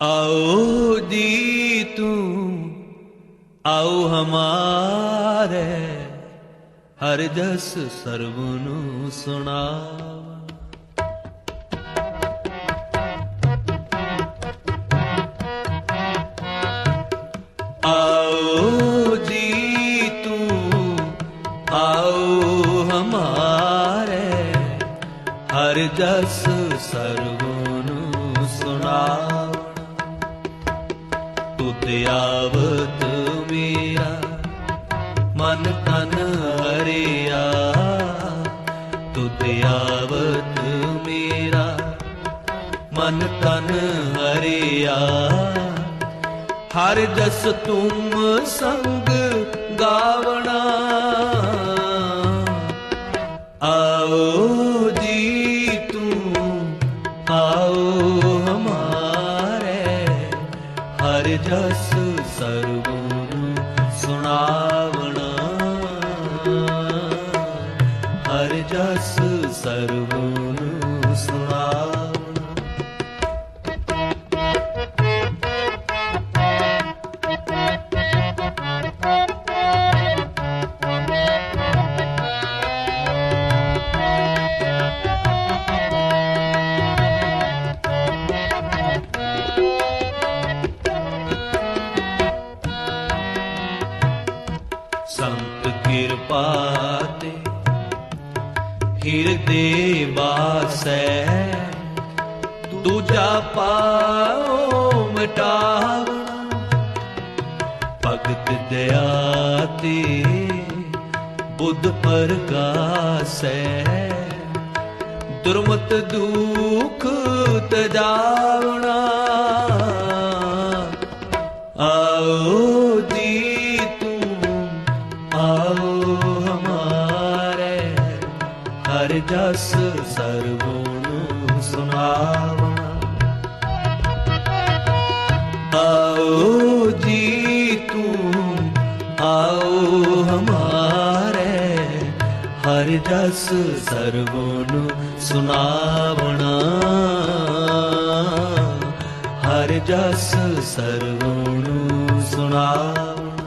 आओ जी तुम आओ हमारे हर जस सर्वनु सुना आओ जी तुम आओ हमारे हर जस सर्व ਤੁਤ ਮੇਰਾ, ਮਨ ਤਨ ਹਰਿਆ ਤੁਤ ਆਵਤ ਮੇਰਾ, ਮਨ ਤਨ ਹਰਿਆ। ਹਰ ਜਸ ਤੁਮ ਸੰਗ ਗਾਵਣਾ, ਆਓ ਜੀ ਤੂੰ, ਆਓ ਹਰ ਜਸ ਸੰਤ ਕਿਰਪਾ ਤੇ ਹਿਰਦੇ ਵਾਸੈ। ਦੂਜਾ ਪਾਉ ਮਿਟਾਵਣਾ, ਭਗਤ ਦਇਆ ਤੇ ਬੁੱਧ ਪਰਗਾਸੈ। ਦੁਰਮਤ ਦੁਖ ਤਜਾਵਣਾ, ਆਓ ਹਰ ਜਸ ਸਰਬੋਂ ਸੁਨਾਵਣਾ ਆਓ ਜੀ ਤੂੰ, ਆਓ ਹਮਾਰੇ, ਹਰ ਜਸ ਸਰਬੋਂ ਸੁਨਾਵਣਾ ਹਰ ਜਸ ਸਰਬੋਂ ਸੁਨਾਵਣਾ